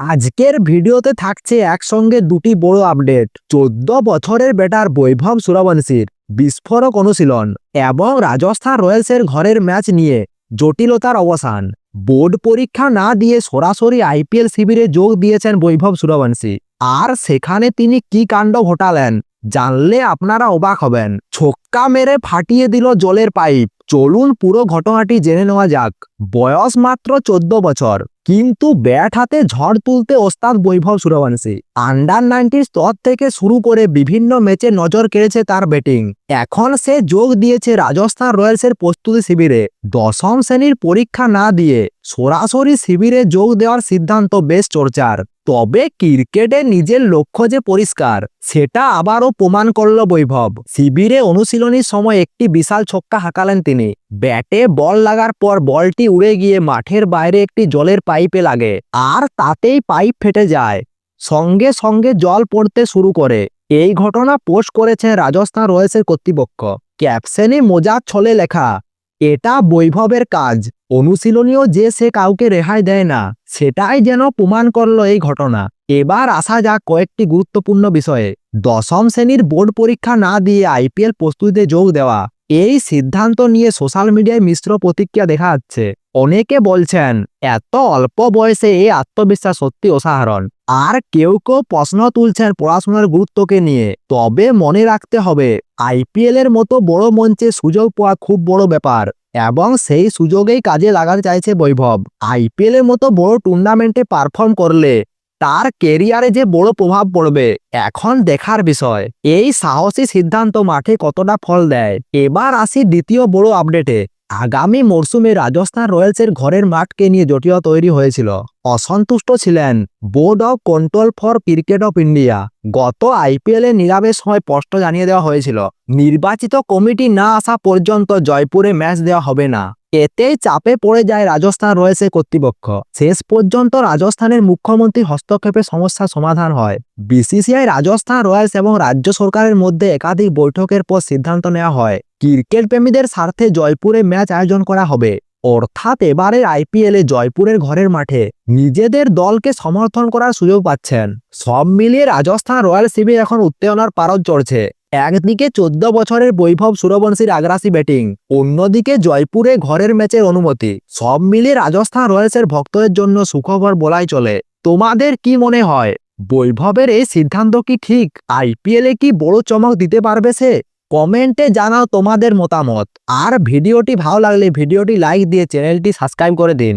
আজকের ভিডিওতে থাকছে একসঙ্গে দুটি বড় আপডেট। চোদ্দ বছরের বেটার বৈভব সূর্যবংশীর বিস্ফোরক অনুশীলন এবং রাজস্থান রয়্যালসের ঘরের ম্যাচ নিয়ে জটিলতার অবসান। বোর্ড পরীক্ষা না দিয়ে সরাসরি আইপিএল শিবিরে যোগ দিয়েছেন বৈভব সূর্যবংশী আর সেখানে তিনি কি কাণ্ড ঘটালেন জানলে আপনারা অবাক হবেন। ছক্কা মেরে ফাটিয়ে দিল জলের পাইপ। চলুন পুরো ঘটনাটি জেনে নেওয়া যাক। বয়স মাত্র চোদ্দ বছর। কিন্তু ব্যাট হাতে ঝড় তুলতে ওস্তাদ বৈভব সূর্যবংশী আন্ডার নাইনটির স্তর থেকে শুরু করে বিভিন্ন ম্যাচে নজর কেড়েছে তার ব্যাটিং। এখন সে যোগ দিয়েছে রাজস্থান রয়্যালসের প্রস্তুতি শিবিরে। দশম শ্রেণির পরীক্ষা না দিয়ে সরাসরি শিবিরে যোগ দেওয়ার সিদ্ধান্ত বেশ চর্চার। তবে ক্রিকেটে নিজের লক্ষ্য যে পরিষ্কার, সেটা আবারও প্রমাণ করল বৈভব। শিবিরে অনুশীলনীর সময় একটি বিশাল ছক্কা হাঁকালেন তিনি। ব্যাটে বল লাগার পর বলটি উড়ে গিয়ে মাঠের বাইরে একটি জলের পাইপে লাগে, আর তাতেই পাইপ ফেটে যায়। সঙ্গে সঙ্গে জল পড়তে শুরু করে। এই ঘটনা পোস্ট করেছেন রাজস্থান রয়্যালসের কর্তৃপক্ষ। ক্যাপশনে মোজার ছলে লেখা, এটা বৈভবের কাজ। অনুশীলনীয় যে সে কাউকে রেহাই দেয় না, সেটাই যেন প্রমাণ করল এই ঘটনা। এবার আসা যাক কয়েকটি গুরুত্বপূর্ণ বিষয়ে। দশম শ্রেণির বোর্ড পরীক্ষা না দিয়ে আইপিএল প্রস্তুতিতে যোগ দেওয়া। এই সিদ্ধান্ত নিয়ে সোশ্যাল মিডিয়ায় মিশ্র প্রতিক্রিয়া দেখা যাচ্ছে। অনেকে বলছেন, এত অল্প বয়সে এই আত্মবিশ্বাস সত্যি অসাধারণ। আর কেউ কেউ প্রশ্ন তুলছেন পড়াশোনার গুরুত্বকে নিয়ে। তবে মনে রাখতে হবে আইপিএল এর মতো বড় মঞ্চে সুযোগ পাওয়া খুব বড় ব্যাপার। এবং সেই সুযোগেই কাজে লাগাতে চাইছে বৈভব। আইপিএল এর মতো বড় টুর্নামেন্টে পারফর্ম করলে তার কেরিয়ারে যে বড় প্রভাব পড়বে, এখন দেখার বিষয়। এই সাহসী সিদ্ধান্ত মাঠে কতটা ফল দেয়? এবার আসি দ্বিতীয় বড় আপডেটে। আগামী মরশুমে রাজস্থান রয়্যালসের ঘরের মাঠকে নিয়ে জটিল তৈরি হয়েছিল। অসন্তুষ্ট ছিলেন board of control for cricket of India. গত আইপিএল নিলামের সময় স্পষ্ট জানিয়ে দেওয়া হয়েছিল, নির্বাচিত কমিটি না আসা পর্যন্ত জয়পুরে ম্যাচ দেওয়া হবে না। এতেই চাপে পড়ে যায় রাজস্থান রয়্যালসের কর্তৃপক্ষ। শেষ পর্যন্ত রাজস্থানের মুখ্যমন্ত্রীর হস্তক্ষেপে সমস্যার সমাধান হয়। বিসিসিআই রাজস্থান রয়্যালস এবং রাজ্য সরকারের মধ্যে একাধিক বৈঠকের পর সিদ্ধান্ত নেওয়া হয়। ক্রিকেট প্রেমীদের স্বার্থে জয়পুরে ম্যাচ আয়োজন করা হবে। অর্থাৎ এবারের আইপিএলে জয়পুরের ঘরের মাঠে নিজেদের দলকে সমর্থন করার সুযোগ পাচ্ছেন। সব মিলিয়ে রাজস্থান রয়্যাল শিবির এখন উত্তেজনার পারদ চড়ছে। একদিকে চোদ্দ বছরের বৈভব সূর্যবংশীর আগ্রাসী ব্যাটিং, অন্যদিকে জয়পুরে ঘরের ম্যাচের অনুমতি। সব মিলিয়ে রাজস্থান রয়্যালসের ভক্তদের জন্য সুখবর বলাই চলে। তোমাদের কি মনে হয়, বৈভবের এই সিদ্ধান্ত কি ঠিক? আইপিএলে কি বড় চমক দিতে পারবে সে? কমেন্টে জানাও তোমাদের মতামত। আর ভিডিওটি ভালো লাগলে ভিডিওটি লাইক দিয়ে চ্যানেলটি সাবস্ক্রাইব করে দিন।